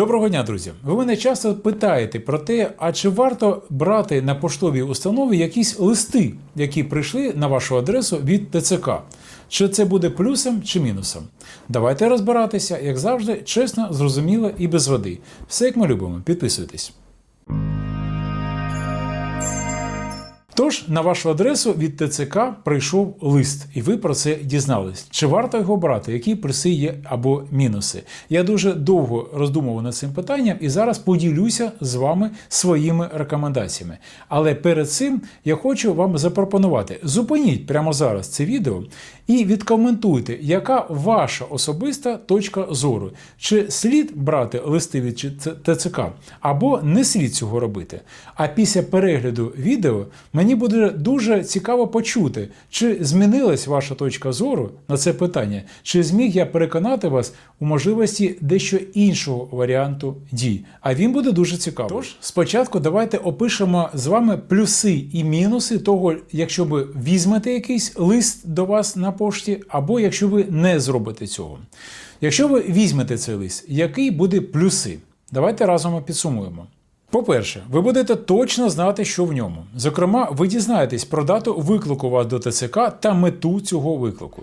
Доброго дня, друзі! Ви мене часто питаєте про те, а чи варто брати на поштовій установі якісь листи, які прийшли на вашу адресу від ТЦК? Чи це буде плюсом чи мінусом? Давайте розбиратися, як завжди, чесно, зрозуміло і без води. Все як ми любимо. Підписуйтесь. Тож на вашу адресу від ТЦК прийшов лист, і ви про це дізнались. Чи варто його брати? Які плюси є або мінуси? Я дуже довго роздумував над цим питанням і зараз поділюся з вами своїми рекомендаціями. Але перед цим я хочу вам запропонувати: зупиніть прямо зараз це відео і відкоментуйте, яка ваша особиста точка зору. Чи слід брати листи від ТЦК, або не слід цього робити. А після перегляду відео мені буде дуже цікаво почути, чи змінилась ваша точка зору на це питання, чи зміг я переконати вас у можливості дещо іншого варіанту дій. А він буде дуже цікавий. Тож, спочатку давайте опишемо з вами плюси і мінуси того, якщо ви візьмете якийсь лист до вас на пошті, або якщо ви не зробите цього. Якщо ви візьмете цей лист, який буде плюси? Давайте разом підсумуємо. По-перше, ви будете точно знати, що в ньому. Зокрема, ви дізнаєтесь про дату виклику вас до ТЦК та мету цього виклику.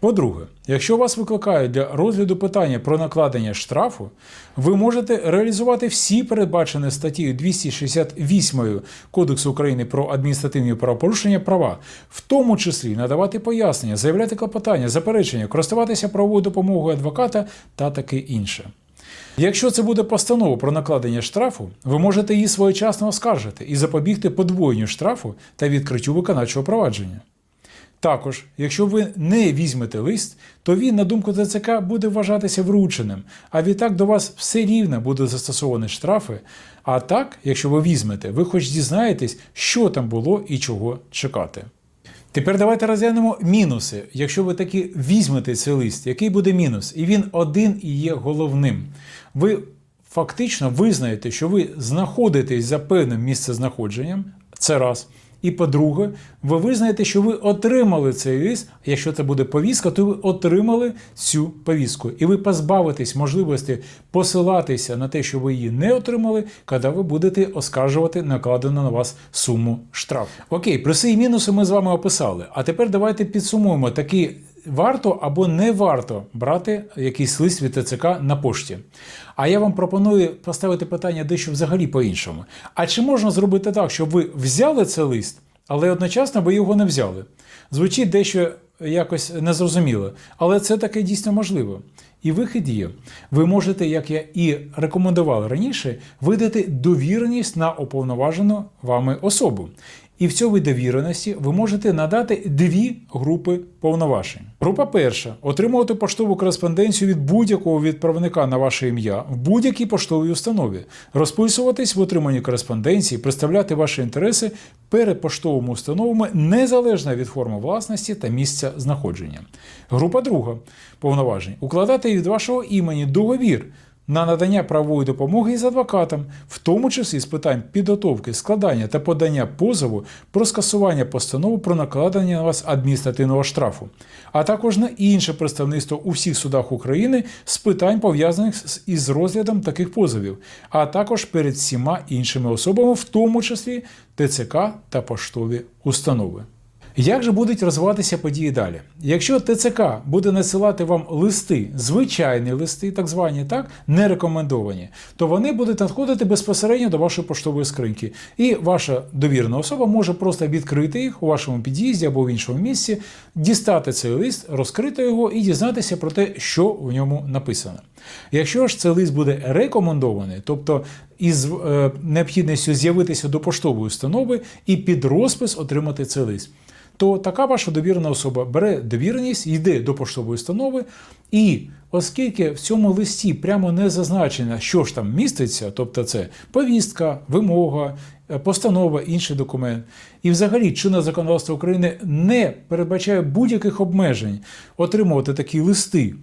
По-друге, якщо вас викликають для розгляду питання про накладення штрафу, ви можете реалізувати всі передбачені статтею 268 Кодексу України про адміністративні правопорушення права, в тому числі надавати пояснення, заявляти клопотання, заперечення, користуватися правовою допомогою адвоката та таке інше. Якщо це буде постанова про накладення штрафу, ви можете її своєчасно оскаржити і запобігти подвоєнню штрафу та відкриттю виконавчого провадження. Також, якщо ви не візьмете лист, то він, на думку ТЦК, буде вважатися врученим, а відтак до вас все рівно будуть застосовані штрафи. А так, якщо ви візьмете, ви хоч дізнаєтесь, що там було і чого чекати. Тепер давайте розглянемо мінуси. Якщо ви таки візьмете цей лист, який буде мінус? І він один і є головним. Ви фактично визнаєте, що ви знаходитесь за певним місцезнаходженням, це раз. І по-друге, ви визнаєте, що ви отримали цей лист. Якщо це буде повістка, то ви отримали цю повістку. І ви позбавитесь можливості посилатися на те, що ви її не отримали, коли ви будете оскаржувати накладену на вас суму штрафу. Окей, плюси і мінуси ми з вами описали. А тепер давайте підсумуємо такі. Варто або не варто брати якийсь лист від ТЦК на пошті. А я вам пропоную поставити питання дещо взагалі по-іншому. А чи можна зробити так, щоб ви взяли цей лист, але одночасно ви його не взяли? Звучить дещо якось незрозуміло, але це таке дійсно можливо. І вихід є. Ви можете, як я і рекомендував раніше, видати довіреність на уповноважену вами особу. І в цій довіреності ви можете надати дві групи повноважень. Група перша отримувати поштову кореспонденцію від будь-якого відправника на ваше ім'я в будь-якій поштовій установі, розписуватись в отриманні кореспонденції, представляти ваші інтереси перед поштовими установами незалежно від форми власності та місця знаходження. Група друга повноважень укладати від вашого імені договір на надання правової допомоги із адвокатом, в тому числі з питань підготовки, складання та подання позову про скасування постанови про накладення на вас адміністративного штрафу, а також на інше представництво у всіх судах України з питань пов'язаних із розглядом таких позовів, а також перед всіма іншими особами, в тому числі ТЦК та поштові установи. Як же будуть розвиватися події далі? Якщо ТЦК буде надсилати вам листи, звичайні листи, так звані, так, не рекомендовані, то вони будуть надходити безпосередньо до вашої поштової скриньки. І ваша довірена особа може просто відкрити їх у вашому під'їзді або в іншому місці, дістати цей лист, розкрити його і дізнатися про те, що в ньому написано. Якщо ж цей лист буде рекомендований, тобто із е, необхідністю з'явитися до поштової установи і під розпис отримати цей лист то така ваша довірена особа бере довіреність, йде до поштової установи, і оскільки в цьому листі прямо не зазначено, що ж там міститься, тобто це повістка, вимога, постанова, інший документ, і взагалі чинне законодавство України не передбачає будь-яких обмежень отримувати такі листи.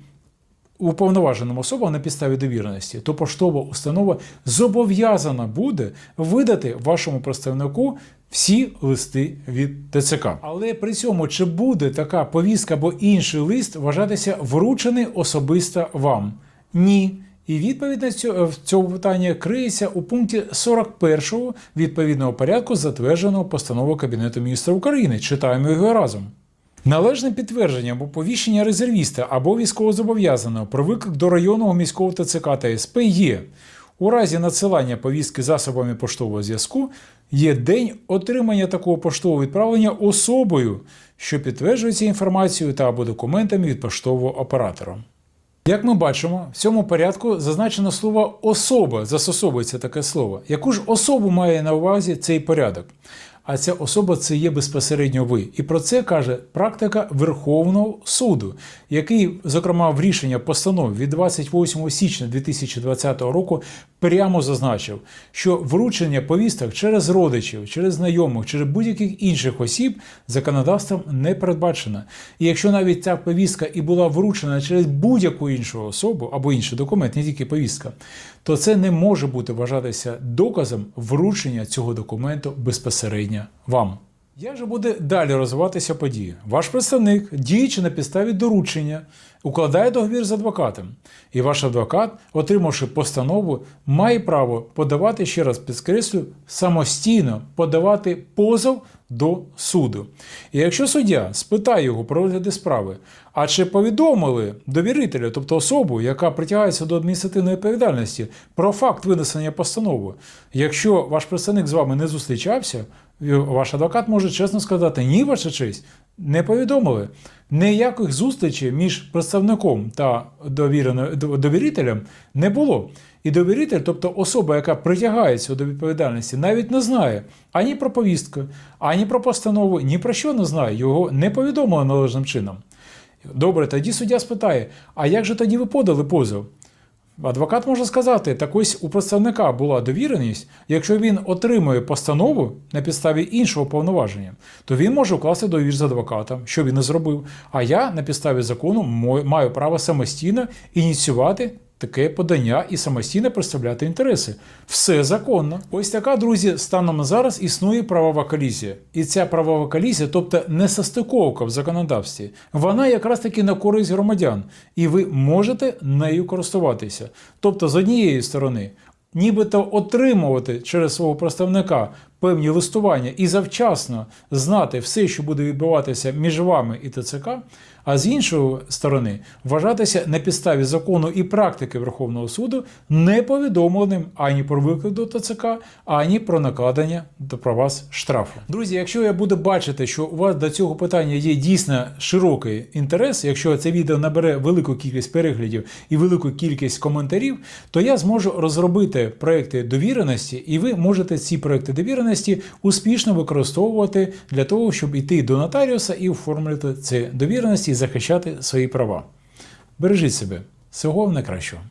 Уповноваженим особам на підставі довіреності, то поштова установа зобов'язана буде видати вашому представнику всі листи від ТЦК. Але при цьому чи буде така повістка або інший лист вважатися вручений особисто вам? Ні. І відповідь на в цього питання криється у пункті 41 відповідного порядку, затвердженого постановою Кабінету міністрів України. Читаємо його разом. Належне підтвердження або повіщення резервіста або військовозобов'язаного про виклик до районного міського ТЦК та СП є. У разі надсилання повістки засобами поштового зв'язку є день отримання такого поштового відправлення особою, що підтверджується інформацією та або документами від поштового оператора. Як ми бачимо, в цьому порядку зазначено слово особа, застосовується таке слово. Яку ж особу має на увазі цей порядок? А ця особа це є безпосередньо ви. І про це каже практика Верховного суду, який, зокрема, в рішення постанов від 28 січня 2020 року прямо зазначив, що вручення повісток через родичів, через знайомих, через будь-яких інших осіб законодавством не передбачено. І якщо навіть ця повістка і була вручена через будь-яку іншу особу або інший документ, не тільки повістка, то це не може бути вважатися доказом вручення цього документу безпосередньо вам. Як же буде далі розвиватися подія? Ваш представник, діючи на підставі доручення, укладає договір з адвокатом, і ваш адвокат, отримавши постанову, має право подавати, ще раз підкреслю, самостійно подавати позов до суду. І якщо суддя спитає його про розгляди справи, а чи повідомили довірителя, тобто особу, яка притягається до адміністративної відповідальності, про факт винесення постанови, якщо ваш представник з вами не зустрічався, ваш адвокат може чесно сказати, ні, ваша честь, не повідомили. Ніяких зустрічей між представником та довірителем не було. І довіритель, тобто особа, яка притягається до відповідальності, навіть не знає ані про повістку, ані про постанову, ні про що не знає. Його не повідомили належним чином. Добре, тоді суддя спитає: а як же тоді ви подали позов? Адвокат може сказати, так ось у представника була довіреність, якщо він отримує постанову на підставі іншого повноваження, то він може укласти довір з адвокатом, що він і зробив. А я на підставі закону маю право самостійно ініціювати таке подання і самостійно представляти інтереси. Все законно. Ось така, друзі, станом зараз існує правова колізія. І ця правова колізія, тобто несостиковка в законодавстві, вона якраз таки на користь громадян, і ви можете нею користуватися. Тобто, з однієї сторони, нібито отримувати через свого представника певні листування і завчасно знати все, що буде відбуватися між вами і ТЦК, а з іншої сторони, вважатися на підставі закону і практики Верховного суду неповідомленим ані про виклик до ТЦК, ані про накладення до про вас штрафу. Друзі, якщо я буду бачити, що у вас до цього питання є дійсно широкий інтерес, якщо це відео набере велику кількість переглядів і велику кількість коментарів, то я зможу розробити проекти довіреності, і ви можете ці проекти довіреності успішно використовувати для того, щоб йти до нотаріуса і оформлювати ці довіреності і захищати свої права. Бережіть себе. Всього найкращого.